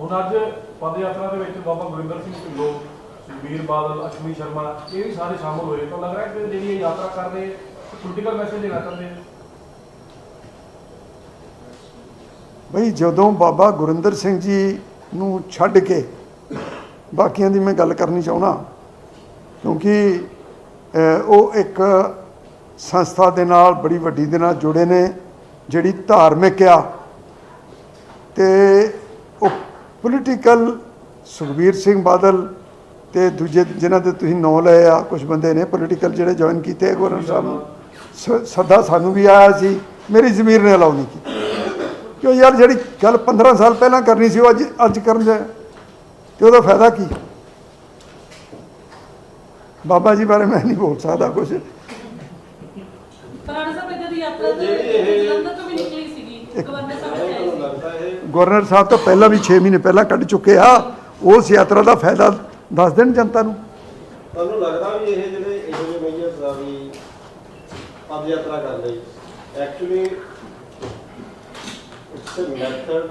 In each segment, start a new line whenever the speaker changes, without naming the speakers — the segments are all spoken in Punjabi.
ਹੁਣ ਅੱਜ ਪਦ ਯਾਤਰਾ ਦੇ ਵਿੱਚ ਬਾਬਾ ਗੁਰਿੰਦਰ ਸਿੰਘ ਢਿੱਲੋਂ, ਸੁਖਬੀਰ ਬਾਦਲ ਅਸ਼ਵਨੀ ਸ਼ਰਮਾ, ਇਹ ਵੀ ਸਾਰੇ ਸ਼ਾਮਲ ਹੋਏ। ਤਾਂ ਲੱਗ ਰਿਹਾ ਕਿ ਜਿਹੜੀ ਇਹ ਯਾਤਰਾ ਕਰ ਰਹੇ ਪੋਲੀਟੀਕਲ ਮੈਸੇਜ ਦੇਣਾ ਚਾਹੁੰਦੇ
ਬਈ ਜਦੋਂ ਬਾਬਾ ਗੁਰਿੰਦਰ ਸਿੰਘ ਜੀ ਨੂੰ ਛੱਡ ਕੇ ਬਾਕੀਆਂ ਦੀ ਮੈਂ ਗੱਲ ਕਰਨੀ ਚਾਹੁੰਦਾ, ਕਿਉਂਕਿ ਉਹ ਇੱਕ ਸੰਸਥਾ ਦੇ ਨਾਲ ਬੜੀ ਵੱਡੀ ਦੇ ਨਾਲ ਜੁੜੇ ਨੇ, ਜਿਹੜੀ ਧਾਰਮਿਕ ਆ। ਤੇ ਉਹ ਪੋਲੀਟੀਕਲ ਸੁਖਬੀਰ ਸਿੰਘ ਬਾਦਲ ਤੇ ਦੂਜੇ ਜਿਨ੍ਹਾਂ ਦੇ ਤੁਸੀਂ ਨਾਂ ਲਏ ਆ ਕੁਝ ਬੰਦੇ ਨੇ ਪੋਲੀਟੀਕਲ ਜਿਹੜੇ ਜੁਆਇਨ ਕੀਤੇ ਗਵਰਨਰ ਸਾਹਿਬ ਨੂੰ। ਸ- ਸੱਦਾ ਸਾਨੂੰ ਵੀ ਆਇਆ ਸੀ, ਮੇਰੀ ਜ਼ਮੀਰ ਨੇ ਅਲਾਉ ਨਹੀਂ ਕੀਤੀ। ਕਿਉਂ ਯਾਰ ਜਿਹੜੀ ਗੱਲ 15 ਸਾਲ ਪਹਿਲਾਂ ਕਰਨੀ ਸੀ, ਉਹ ਅੱਜ ਅੱਜ ਕਰਨ ਦੇ ਤੇ ਉਹਦਾ ਫਾਇਦਾ ਕੀ? ਬਾਬਾ ਜੀ ਬਾਰੇ ਮੈਂ ਨਹੀਂ ਬੋਲ ਸਕਦਾ ਕੁਝ
ਪੁਰਾਣੇ ਸਮੇਂ ਦੀ ਯਾਤਰਾ ਤੋਂ ਵੀ ਨਿਕਲੀ ਸੀ।
ਗਵਰਨਰ ਸਾਹਿਬ ਤਾਂ ਪਹਿਲਾਂ ਵੀ 6 ਮਹੀਨੇ ਪਹਿਲਾਂ ਕੱਢ ਚੁੱਕੇ ਆ। ਉਸ ਯਾਤਰਾ ਦਾ ਫਾਇਦਾ ਦੱਸ ਦੇਣ ਜਨਤਾ ਨੂੰ।
ਤੁਹਾਨੂੰ ਲੱਗਦਾ ਵੀ ਇਹ ਜਿਹੜੇ ਇਹੋ ਜਿਹੇ ਮੇਜਰਸ ਆ ਵੀ ਪਦ ਯਾਤਰਾ ਕਰ ਲਈ actually it's a method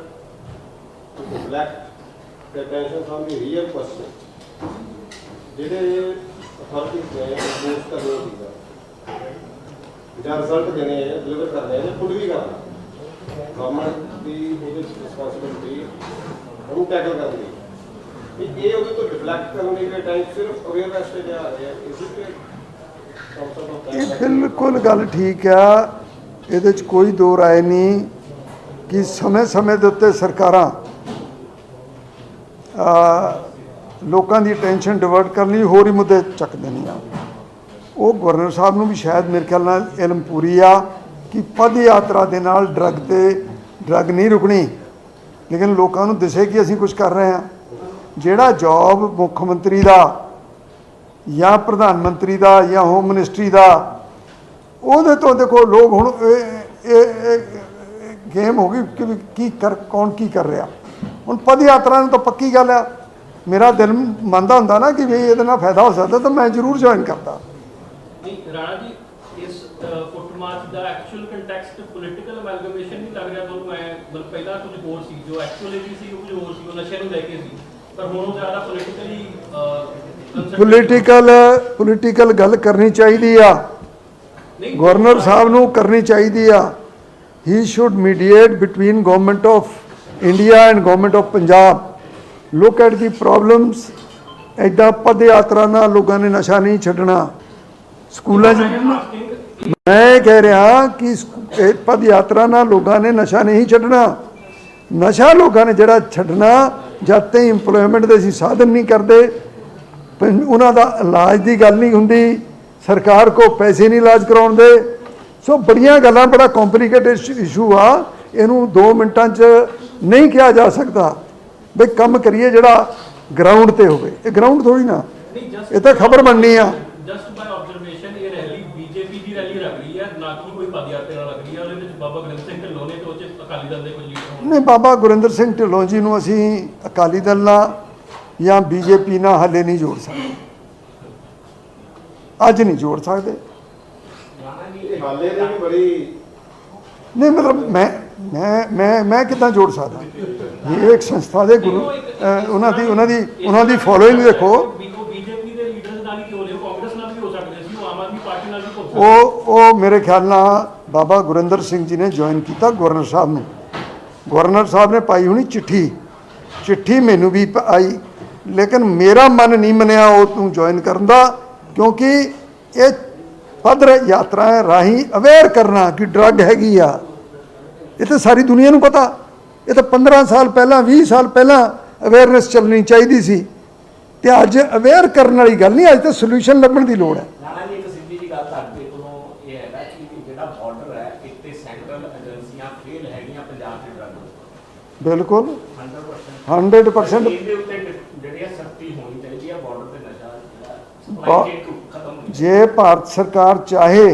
to deflect the attention from the real question ਜਿਹੜੇ ਅਥਾਰਟੀਜ਼ ਨੇ ਇੰਪੋਜ਼ ਕਰਨੇ ਸੀਗਾ, ਜਾਂ ਰਿਜ਼ਲਟ ਦੇਣੇ ਡਿਲੀਵਰ ਕਰਨੇ ਹੈ ਖੁਦ ਵੀ ਕਰਨਾ। ਗਵਰਨਮੈਂਟ ਦੀ ਉਹਦੇ ਰਿਸਪੌਂਸਿਬਿਲਟੀ ਉਹਨੂੰ ਟੈਕਲ ਕਰਨ ਦੀ। ਵੀ ਇਹ ਉਹਦੇ ਤੋਂ ਡਿਫਲੈਕਟ ਕਰਨ ਦੀ ਟਾਈਮ ਸਿਰਫ ਅਵੇਅਰਨੈਸ ਤੇ ਜਾ ਰਿਹਾ ਇਸ ਤੇ ਕਾਨਸੈਪਟ
ਇਹ ਬਿਲਕੁਲ ਗੱਲ ਠੀਕ ਆ। ਇਹਦੇ 'ਚ ਕੋਈ ਦੋ ਰਾਏ ਨਹੀਂ ਕਿ ਸਮੇਂ-ਸਮੇਂ ਦੇ ਉੱਤੇ ਸਰਕਾਰਾਂ ਆ ਲੋਕਾਂ ਦੀ ਟੈਨਸ਼ਨ ਡਿਵਰਟ ਕਰਨ ਲਈ ਹੋਰ ਹੀ ਮੁੱਦੇ ਚੱਕ ਦੇਣੀਆਂ। ਉਹ ਗਵਰਨਰ ਸਾਹਿਬ ਨੂੰ ਵੀ ਸ਼ਾਇਦ ਮੇਰੇ ਖਿਆਲ ਨਾਲ ਇਲਮ ਪੂਰੀ ਆ। ਕਿ ਪਦ ਯਾਤਰਾ ਦੇ ਨਾਲ ਡਰੱਗ ਤੇ ਡਰੱਗ ਨਹੀਂ ਰੁਕਣੀ। ਲੇਕਿਨ ਲੋਕਾਂ ਨੂੰ ਦਿਸੇ ਕਿ ਅਸੀਂ ਕੁਝ ਕਰ ਰਹੇ ਹਾਂ। ਜਿਹੜਾ ਜੌਬ ਮੁੱਖ ਮੰਤਰੀ ਦਾ ਜਾਂ ਪ੍ਰਧਾਨ ਮੰਤਰੀ ਦਾ ਜਾਂ ਹੋਮ ਮਿਨਿਸਟਰੀ ਦਾ, ਉਹਦੇ ਤੋਂ ਦੇਖੋ ਲੋਕ ਹੁਣ ਇਹ ਗੇਮ ਹੋ ਗਈ ਕਿ ਵੀ ਕੀ ਕਰ, ਕੌਣ ਕੀ ਕਰ ਰਿਹਾ। ਹੁਣ ਪਦ ਯਾਤਰਾ ਨੂੰ ਤਾਂ ਪੱਕੀ ਗੱਲ ਆ। ਮੇਰਾ ਦਿਲ ਮੰਨਦਾ ਹੁੰਦਾ ਨਾ ਕਿ ਵੀ ਇਹਦੇ ਨਾਲ ਫਾਇਦਾ ਹੋ ਸਕਦਾ ਤਾਂ ਮੈਂ ਜ਼ਰੂਰ ਜੁਆਇਨ ਕਰਦਾ।
ਰਾਣਾ ਜੀ ਫੁੱਟ ਮਾਰਚ ਦਾ ਐਕਚੁਅਲ ਕੰਟੈਕਸਟ ਪੋਲੀਟੀਕਲ ਅਮੈਲਗਮੇਸ਼ਨ ਨਹੀਂ ਲੱਗ ਰਿਹਾ ਤੁਹਾਨੂੰ ਐ ਮਤਲਬ ਪਹਿਲਾਂ ਕੁਝ ਹੋਰ ਸੀ ਜੋ ਐਕਚੁਅਲੀ ਸੀ ਉਹ ਕੁਝ ਹੋਰ ਸੀ ਉਹ ਨਸ਼ੇ ਨੂੰ ਲੈ ਕੇ ਸੀ। ਪਰ ਹੁਣ ਉਹ ਜ਼ਿਆਦਾ ਪੋਲੀਟੀਕਲੀ
ਪੋਲੀਟੀਕਲ ਪੋਲੀਟੀਕਲ ਗੱਲ ਕਰਨੀ ਚਾਹੀਦੀ ਆ। ਗਵਰਨਰ ਸਾਹਿਬ ਨੂੰ ਕਰਨੀ ਚਾਹੀਦੀ ਆ। He should mediate between government of India and government of Punjab look at the problems ਐਦਾਂ ਪਦ ਯਾਤਰਾ ਨਾਲ ਲੋਕਾਂ ਨੇ ਨਸ਼ਾ ਨਹੀਂ ਛੱਡਣਾ। ਸਕੂਲਾਂ 'ਚ ਮੈਂ ਕਹਿ ਰਿਹਾ ਕਿ ਸਕੂ- ਪਦ ਯਾਤਰਾ ਨਾਲ ਲੋਕਾਂ ਨੇ ਨਸ਼ਾ ਨਹੀਂ ਛੱਡਣਾ। ਨਸ਼ਾ ਲੋਕਾਂ ਨੇ ਜਿਹੜਾ ਛੱਡਣਾ, ਜਦ ਤਾਈਂ ਇੰਪਲੋਇਮੈਂਟ ਦੇ ਅਸੀਂ ਸਾਧਨ ਨਹੀਂ ਕਰਦੇ ਪੰ- ਉਹਨਾਂ ਦਾ ਇਲਾਜ ਦੀ ਗੱਲ ਨਹੀਂ ਹੁੰਦੀ, ਸਰਕਾਰ ਕੋ ਪੈਸੇ ਨਹੀਂ ਇਲਾਜ ਕਰਾਉਣ ਦੇ। ਸੋ ਬੜੀਆਂ ਗੱਲਾਂ, ਬੜਾ ਕੰਪਲਿਕੇਟਡ ਇਸ਼ੂ ਆ। ਇਹਨੂੰ 2 ਮਿੰਟਾਂ 'ਚ ਨਹੀਂ ਕਿਹਾ ਜਾ ਸਕਦਾ। ਬਈ ਕੰਮ ਕਰੀਏ ਜਿਹੜਾ ਗਰਾਊਂਡ ਤੇ ਹੋਵੇ। ਇਹ ਗਰਾਊਂਡ ਥੋੜੀ ਨਾ। ਇਹ ਤਾਂ ਖਬਰ ਬਣਨੀ ਆ
ਜਸਟ ਬਾਈ ਆਬਜ਼ਰਵੇਸ਼ਨ ਇਹ ਰੈਲੀ ਬੀਜੇਪੀ ਦੀ ਰੈਲੀ ਲੱਗ ਰਹੀ ਹੈ ਨਾ ਕਿ ਕੋਈ ਪਦ ਯਾਤਰਾ ਲੱਗ ਰਹੀ ਹੈ ਉਹਦੇ ਵਿੱਚ ਬਾਬਾ ਗ੍ਰੰਥ ਸਿੰਘ ਢਿੱਲੋਂ ਨੇ ਤੇ ਉਹ 'ਚ ਅਕਾਲੀ ਦਲ ਦੇ ਕੁਝ ਲੀਡਰ ਹੋਣ
ਨਹੀਂ ਬਾਬਾ ਗੁਰਿੰਦਰ ਸਿੰਘ ਢਿੱਲੋਂ ਜੀ ਨੂੰ ਅਸੀਂ ਅਕਾਲੀ ਦਲ ਨਾਲ ਜਾਂ ਬੀਜੇਪੀ ਨਾਲ ਹੱਲੇ ਨਹੀਂ ਜੋੜ ਸਕਦੇ। ਅੱਜ ਨਹੀਂ ਜੋੜ ਸਕਦੇ।
ਹਾਲੇ ਦੇ ਵੀ ਬੜੀ
ਨਹੀਂ, ਮਤਲਬ ਮੈਂ ਮੈਂ ਮੈਂ ਮੈਂ ਕਿੱਦਾਂ ਜੋੜ ਸਕਦਾ? ਇਹ ਇੱਕ ਸੰਸਥਾ ਦੇ ਗੁਰੂ ਉਹਨਾਂ ਦੀ ਉਹਨਾਂ ਦੀ ਉਹਨਾਂ ਦੀ ਫੋਲੋਇੰਗ ਦੇਖੋ।
ਉਹ ਉਹ
ਮੇਰੇ ਖਿਆਲ ਨਾਲ ਬਾਬਾ ਗੁਰਿੰਦਰ ਸਿੰਘ ਜੀ ਨੇ ਜੁਆਇਨ ਕੀਤਾ ਗਵਰਨਰ ਸਾਹਿਬ ਨੂੰ। ਗਵਰਨਰ ਸਾਹਿਬ ਨੇ ਪਾਈ ਹੋਣੀ ਚਿੱਠੀ। ਚਿੱਠੀ ਮੈਨੂੰ ਵੀ ਆਈ। ਲੇਕਿਨ ਮੇਰਾ ਮਨ ਨਹੀਂ ਮੰਨਿਆ ਉਹ ਤੂੰ ਜੁਆਇਨ ਕਰਨ ਦਾ, ਕਿਉਂਕਿ ਇਹ ਪਦਰ ਯਾਤਰਾ ਰਾਹੀਂ ਅਵੇਅਰ ਕਰਨਾ ਕਿ ਡਰੱਗ ਹੈਗੀ ਆ। ਇਹ ਤਾਂ ਸਾਰੀ ਦੁਨੀਆ ਨੂੰ ਪਤਾ। ਇਹ ਤਾਂ 15 ਸਾਲ ਪਹਿਲਾਂ 20 ਸਾਲ ਪਹਿਲਾਂ ਅਵੇਅਰਨੈਸ ਚੱਲਣੀ ਚਾਹੀਦੀ ਸੀ। ਤੇ ਅੱਜ ਅਵੇਅਰ ਕਰਨ ਵਾਲੀ ਗੱਲ ਨਹੀਂ, ਅੱਜ ਤਾਂ ਸੋਲੂਸ਼ਨ ਲੱਭਣ ਦੀ ਲੋੜ ਹੈ
ਨਾਨਾ ਜੀ ਇੱਕ ਸਿੱਧੀ ਜੀ ਗੱਲ ਤੁਹਾਡੇ ਕੋਲੋਂ ਇਹ ਹੈਗਾ ਕਿ ਜਿਹੜਾ ਬਾਰਡਰ ਹੈ ਤੇ ਸੈਂਟਰਲ ਏਜੰਸੀਆਂ ਫੇਲ ਹੈਗੀਆਂ ਪੰਜਾਬ ਦੇ ਡਰੱਗ
ਬਿਲਕੁਲ।
100%
100%
ਇਹਦੇ ਉੱਤੇ ਡ- ਜਿਹੜੀ ਆ ਸਖਤੀ ਹੋਣੀ ਚਾਹੀਦੀ ਆ ਬਾਰਡਰ ਤੇ ਨਸ਼ਾ ਜਿਹੜਾ
ਬਾ-
ਸਪਲਾਈ ਚੇਨ ਖਤਮ ਹੋਣੀ
ਜੇ ਭਾਰਤ ਸਰਕਾਰ ਚਾਹੇ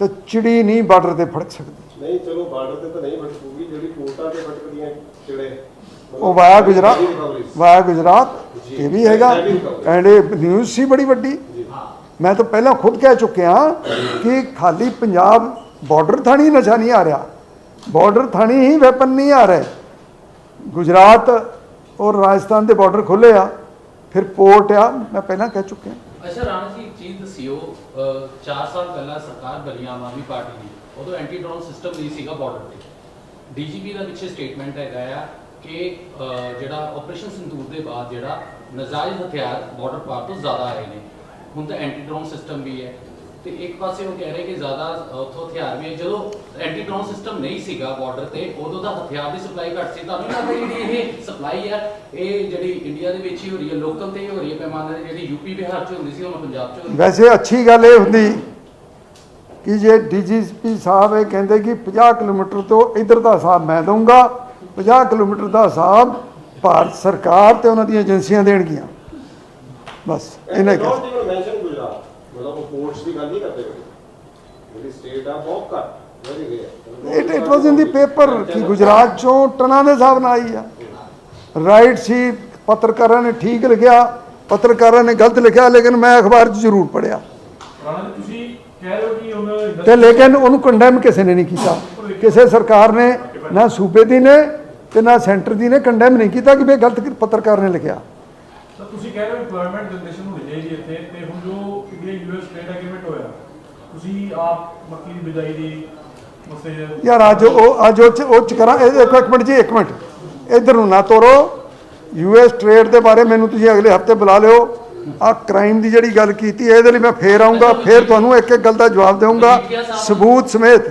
ਤਾਂ ਚਿੜੀ ਨਹੀਂ ਬਾਰਡਰ ਤੇ ਫੜਕ ਸਕਦੀ।
ਨਹੀਂ ਚਲੋ ਬਾਰਡਰ ਤੇ ਤਾਂ ਨਹੀਂ ਭਟਕੂਗੀ ਜਿਹੜੀ ਕੋਟਾ ਤੇ ਭਟਕਦੀਆਂ ਚਿੜੇ
ਉਹ ਵਾਇਆ ਗੁਜਰਾਤ ਵਾਇਆ ਗੁਜਰਾਤ ਇਹ ਵੀ ਹੈਗਾ। ਐਂਡ ਇਹ ਨਿਊਜ਼ ਸੀ ਬੜੀ ਵੱਡੀ। ਮੈਂ ਤਾਂ ਪਹਿਲਾਂ ਖੁਦ ਕਹਿ ਚੁੱਕਿਆ ਕਿ ਖਾਲੀ ਪੰਜਾਬ ਬਾਰਡਰ ਥਾਣੀ ਨਸ਼ਾ ਨਹੀਂ ਆ ਰਿਹਾ। ਬਾਰਡਰ ਥਾਣੀ ਹੀ ਵੈਪਨ ਨਹੀਂ ਆ ਰਹੇ। ਗੁਜਰਾਤ ਔਰ ਰਾਜਸਥਾਨ ਦੇ ਬਾਰਡਰ ਖੁੱਲੇ ਆ। ਫਿਰ ਪੋਰਟ ਆ ਮੈਂ ਪਹਿਲਾਂ ਕਹਿ ਚੁੱਕਿਆ।
ਅੱਛਾ ਰਾਣਾ ਜੀ ਇੱਕ ਚੀਜ਼ ਦੱਸਿਓ 4 ਸਾਲ ਪਹਿਲਾਂ ਸਰਕਾਰ ਬਣੀ ਆਮ ਆਦਮੀ ਪਾਰਟੀ ਦੀ ਉਦੋਂ ਐਂਟੀ ਡਰੋਨ ਸਿਸਟਮ ਨਹੀਂ ਸੀਗਾ ਬਾਰਡਰ ਤੇ। ਡੀਜੀਪੀ ਦਾ ਪਿੱਛੇ ਸਟੇਟਮੈਂਟ ਹੈਗਾ ਆ ਕਿ ਅਹ, ਜਿਹੜਾ ਆਪਰੇਸ਼ਨ ਸੰਦੂਰ ਦੇ ਬਾਅਦ ਜਿਹੜਾ ਨਜਾਇਜ਼ ਹਥਿਆਰ ਬਾਰਡਰ ਪਾਰ ਤੋਂ ਜ਼ਿਆਦਾ ਆਏ ਨੇ। ਹੁਣ ਤਾਂ ਐਂਟੀ ਡਰੋਨ ਸਿਸਟਮ ਵੀ ਹੈ। ਤੇ ਇੱਕ ਪਾਸੇ ਉਹ ਕਹਿ ਰਹੇ ਕਿ ਜ਼ਿਆਦਾ ਉੱਥੋਂ ਹਥਿਆਰ ਵੀ ਹੈ। ਜਦੋਂ ਐਂਟੀ ਡਰੋਨ ਸਿਸਟਮ ਨਹੀਂ ਸੀਗਾ ਬਾਰਡਰ ਤੇ, ਉਦੋਂ ਦਾ ਹਥਿਆਰ ਦੀ ਸਪਲਾਈ ਘੱਟ ਸੀ। ਤੁਹਾਨੂੰ ਲੱਗਦਾ ਜਿਹੜੀ ਇਹ ਸਪਲਾਈ ਹੈ, ਇਹ ਜਿਹੜੀ ਇੰਡੀਆ ਦੇ ਵਿੱਚ ਹੀ ਹੋ ਰਹੀ ਹੈ ਲੋਕਲ ਤੇ ਹੀ ਹੋ ਰਹੀ ਹੈ, ਪੈਮਾਨੇ ਤੇ ਜਿਹੜੀ ਯੂਪੀ ਬਿਹਾਰ 'ਚ ਹੁੰਦੀ ਸੀ ਹੁਣ ਪੰਜਾਬ 'ਚ
ਵੈਸੇ ਅੱਛੀ ਗੱਲ ਇਹ ਹੁੰਦੀ ਕਿ ਜੇ ਡੀਜੀਪੀ ਸਾਹਿਬ ਇਹ ਕਹਿੰਦੇ ਕਿ 50 ਕਿਲੋਮੀਟਰ ਤੋਂ ਇਧਰ ਦਾ ਹਿਸਾਬ ਮੈਂ ਦਊਂਗਾ 50 ਕਿਲੋਮੀਟਰ ਦਾ ਹਿਸਾਬ ਭਾਰਤ ਸਰਕਾਰ ਤੇ ਉਹਨਾਂ ਦੀਆਂ ਏਜੰਸੀਆਂ ਦੇਣਗੀਆਂ। ਬਸ ਇਹਨਾਂ ਹੀ ਕਹਿ
ਨਾਟ ਇਵਨ ਮੈਂਸ਼ਨ ਗੁਜਰਾਤ ਮਤਲਬ ਉਹ ਪੋਰਟਸ ਦੀ ਗੱਲ ਨਹੀਂ ਕਰਦੇ ਜਿਹੜੀ ਸਟੇਟ ਆ ਬਹੁਤ ਘੱਟ। Very where
it it was in the paper ਕਿ ਗੁਜਰਾਤ ਚੋਂ ਟਨਾਂ ਦੇ ਹਿਸਾਬ ਨਾਲ ਆਈ ਆ। ਰਾਈਟ ਸੀ ਪੱਤਰਕਾਰਾਂ ਨੇ ਠੀਕ ਲਿਖਿਆ ਪੱਤਰਕਾਰਾਂ ਨੇ ਗਲਤ ਲਿਖਿਆ ਲੇਕਿਨ ਮੈਂ ਅਖਬਾਰ 'ਚ ਜ਼ਰੂਰ ਪੜਿਆ
ਰਾਣਾ ਜੀ ਤੁਸੀਂ ਕਹਿ ਰਹੇ ਹੋ ਕਿ ਹੁਣ
ਤੇ ਲੇਕਿਨ ਉਹਨੂੰ ਕੰਡੈਮ ਕਿਸੇ ਨੇ ਨਹੀਂ ਕੀਤਾ। ਕਿਸੇ ਸਰਕਾਰ ਨੇ ਨਾ ਸੂਬੇ ਦੀ ਨੇ ਤੇ ਨਾ ਸੈਂਟਰ ਦੀ ਨੇ ਕੰਡੈਮ ਨਹੀਂ ਕੀਤਾ ਕਿ ਇਹ ਗਲਤ ਪੱਤਰਕਾਰ ਨੇ ਲਿਖਿਆ।
ਤਾਂ ਤੁਸੀਂ ਕਹਿ ਰਹੇ ਹੋ ਇੰਪਲੋਇਮੈਂਟ ਜਨਰੇਸ਼ਨ ਹੋਣੀ ਚਾਹੀਦੀ ਇੱਥੇ ਤੇ ਹੁਣ ਜੋ ਇੰਡੀਆ ਯੂਐਸ ਟ੍ਰੇਡ ਐਗਰੀਮੈਂਟ ਹੋਇਆ ਤੁਸੀਂ ਆਪ ਮੱਕੀ ਦੀ ਬਿਜਾਈ ਦੀ ਮਸੇ
ਯਾਰ ਅੱਜ ਉਹ ਅੱਜ ਉਹ ਚ ਉਹ ਚ ਕਰਾਂ ਇਹ ਇੱਕ ਮਿੰਟ ਜੀ ਇੱਕ ਮਿੰਟ। ਇਧਰ ਨੂੰ ਨਾ ਤੋਰੋ। ਯੂਐਸ ਟ੍ਰੇਡ ਦੇ ਬਾਰੇ ਮੈਨੂੰ ਤੁਸੀਂ ਅਗਲੇ ਹਫ਼ਤੇ ਬੁਲਾ ਲਿਓ। ਆ ਕ੍ਰਾਈਮ ਦੀ ਜਿਹੜੀ ਗੱਲ ਕੀਤੀ ਹੈ, ਇਹਦੇ ਲਈ ਮੈਂ ਫੇਰ ਆਉਂਗਾ ਫੇਰ ਤੁਹਾਨੂੰ ਇੱਕ ਇੱਕ ਗੱਲ ਦਾ ਜਵਾਬ ਦੇਵਾਂਗਾ ਸਬੂਤ ਸਮੇਤ।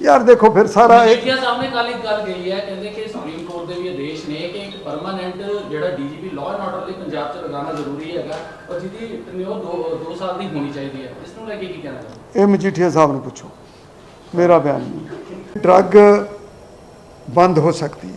ਯਾਰ ਦੇਖੋ ਫਿਰ ਸਾਰਾ ਇਹ
ਸਾਹਮਣੇ ਕੱਲ ਇੱਕ ਗੱਲ ਗਈ ਹੈ ਕਹਿੰਦੇ ਕਿ ਸੁਪਰੀਮ ਕੋਰਟ ਦੇ ਵੀ ਆਦੇਸ਼ ਨੇ ਕਿ ਇੱਕ ਪਰਮਾਨੈਂਟ ਜਿਹੜਾ ਡੀਜੀਪੀ ਲਾਅ ਐਂਡ ਆਰਡਰ ਲਈ ਪੰਜਾਬ 'ਚ ਲਗਾਉਣਾ ਜ਼ਰੂਰੀ ਹੈਗਾ ਔਰ ਜਿਹਦੀ ਟਨਿਓਰ 2 ਸਾਲ ਦੀ ਹੋਣੀ ਚਾਹੀਦੀ ਹੈ। ਇਸ ਨੂੰ ਲੈ ਕੇ ਕੀ ਕਹਿਣਾ ਚਾਹੁੰਦੇ
ਇਹ ਮਜੀਠੀਆ ਸਾਹਿਬ ਨੂੰ ਪੁੱਛੋ। ਮੇਰਾ ਬਿਆਨ ਨਹੀਂ। ਡਰੱਗ ਬੰਦ ਹੋ ਸਕਦੀ ਹੈ।